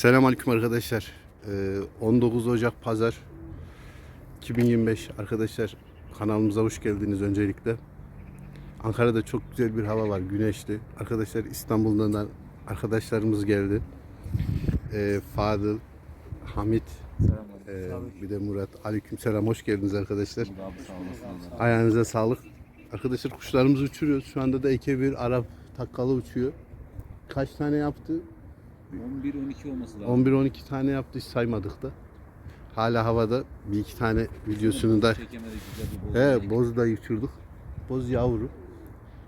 Selamünaleyküm arkadaşlar. Ee, 19 Ocak Pazar 2025 arkadaşlar kanalımıza hoş geldiniz öncelikle. Ankara'da çok güzel bir hava var, güneşli. Arkadaşlar İstanbul'dan da arkadaşlarımız geldi. Ee, Fadıl, Hamit, ee, bir de Murat. Aleykümselam hoş geldiniz arkadaşlar. Ayağınıza sağlık. Arkadaşlar kuşlarımızı uçuruyoruz. Şu anda da eke bir Arap takkalı uçuyor. Kaç tane yaptı? 11-12 olması lazım. 11-12 tane yaptı hiç saymadık da. Hala havada bir iki tane videosunu da he, boz da uçurduk. Boz yavru.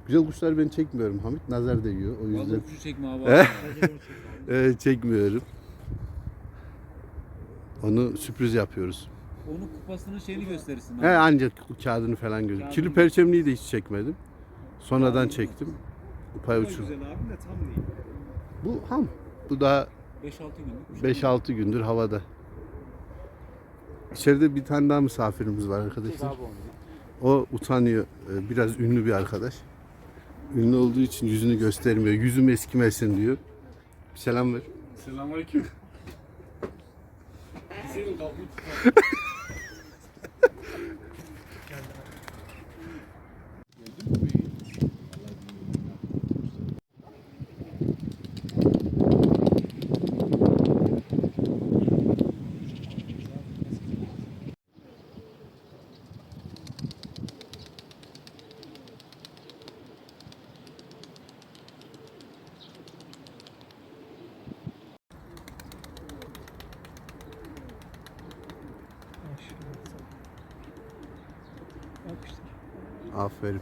Güzel kuşlar ben çekmiyorum Hamit. Nazar değiyor. O yüzden Vallahi uçuş çekme abi. He? e, çekmiyorum. Onu sürpriz yapıyoruz. Onun kupasının şeyini gösterirsin. He ancak kağıdını falan gözüm. Kağıdını- Kirli perçemliği de hiç çekmedim. Sonradan çektim. Da uçurdum. güzel abi de tam değil. Bu ham. Bu da 5-6 günlük. 5-6 gündür havada. İçeride bir tane daha misafirimiz var arkadaşlar. O utanıyor. Ee, Biraz ünlü bir arkadaş. Ünlü olduğu için yüzünü göstermiyor. Yüzüm eskimesin diyor. Bir selam ver. Selamünaleyküm. Senin kapı Aferin.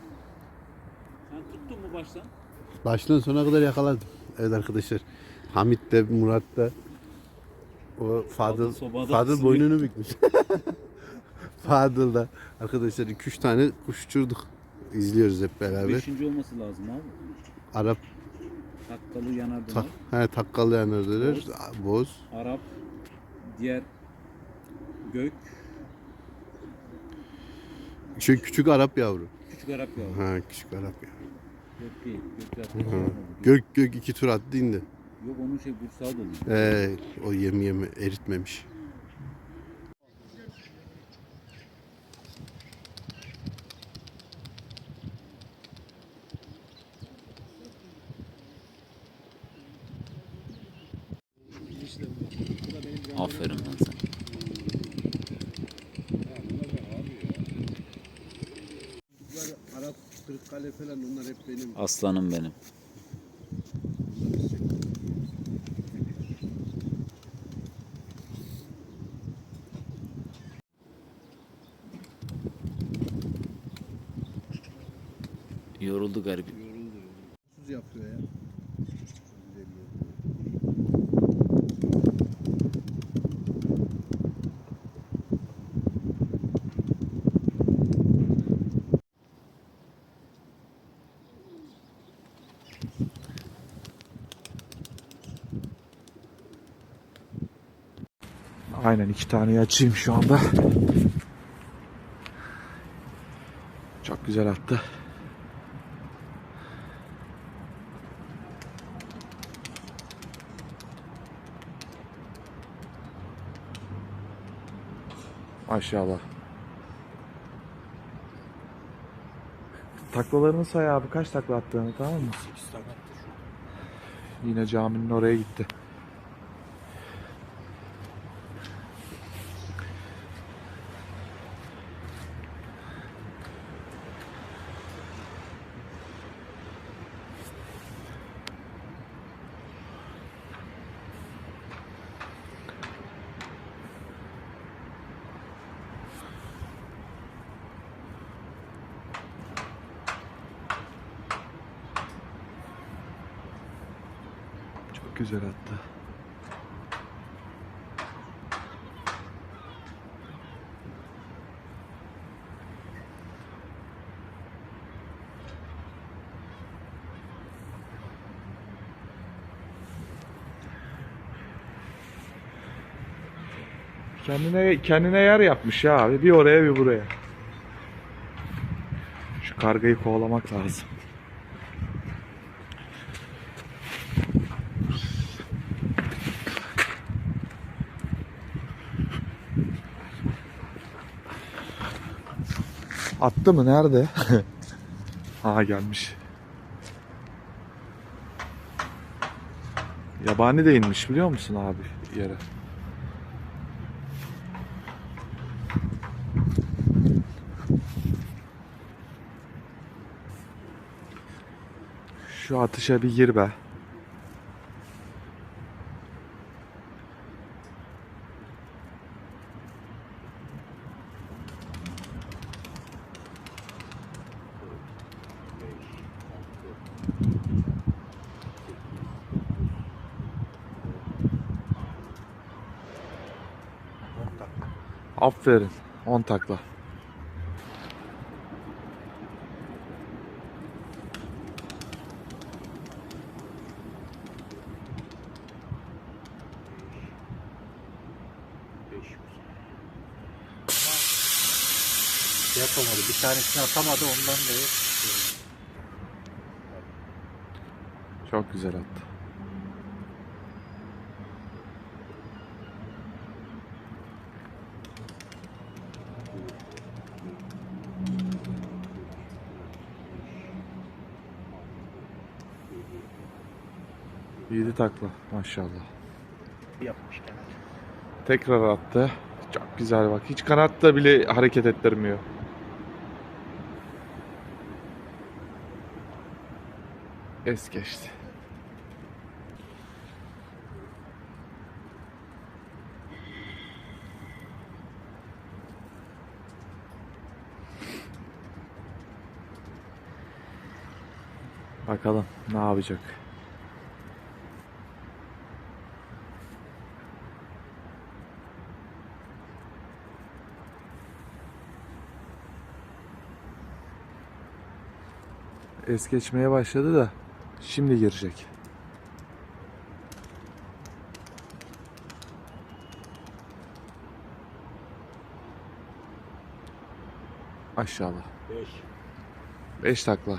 Sen tuttun mu baştan? Baştan sona kadar yakaladım. Evet arkadaşlar. Hamit de Murat da o Fadıl, Fadıl boynunu bükmüş. Fadıl da arkadaşlar 2-3 tane kuş uçurduk. İzliyoruz hep beraber. 5. olması lazım abi. Arap Takkalı yanardağ. tak, he, takkalı yanardılar. Boz. Arap. Diğer gök. Şu küçük Arap yavru. Küçük Arap yavru. Ha küçük Arap yavru. Gök değil. Gök zaten. Gök gök iki tur attı indi. Yok onun şey Bursağı dolu. Ee, o yemi yemi eritmemiş. Kırıkkale falan onlar hep benim. Aslanım benim. Yoruldu garibim. Yoruldu. Tuz yapıyor ya. Aynen iki taneyi açayım şu anda. Çok güzel attı. Maşallah. Taklalarını say abi. Kaç takla attığını tamam mı? Yine caminin oraya gitti. Çok güzel attı. Kendine kendine yer yapmış ya abi. Bir oraya bir buraya. Şu kargayı kovalamak lazım. Attı mı? Nerede? ha gelmiş. Yabani de inmiş biliyor musun abi yere? Şu atışa bir gir be. Aferin. 10 takla. Şey yapamadı. Bir tanesini atamadı ondan da Çok güzel attı. Yedi takla maşallah. yapmış gene. Tekrar attı. Çok güzel bak. Hiç kanatta bile hareket ettirmiyor. Es geçti. Bakalım ne yapacak. Es geçmeye başladı da şimdi girecek. Aşağıda. 5. 5 takla.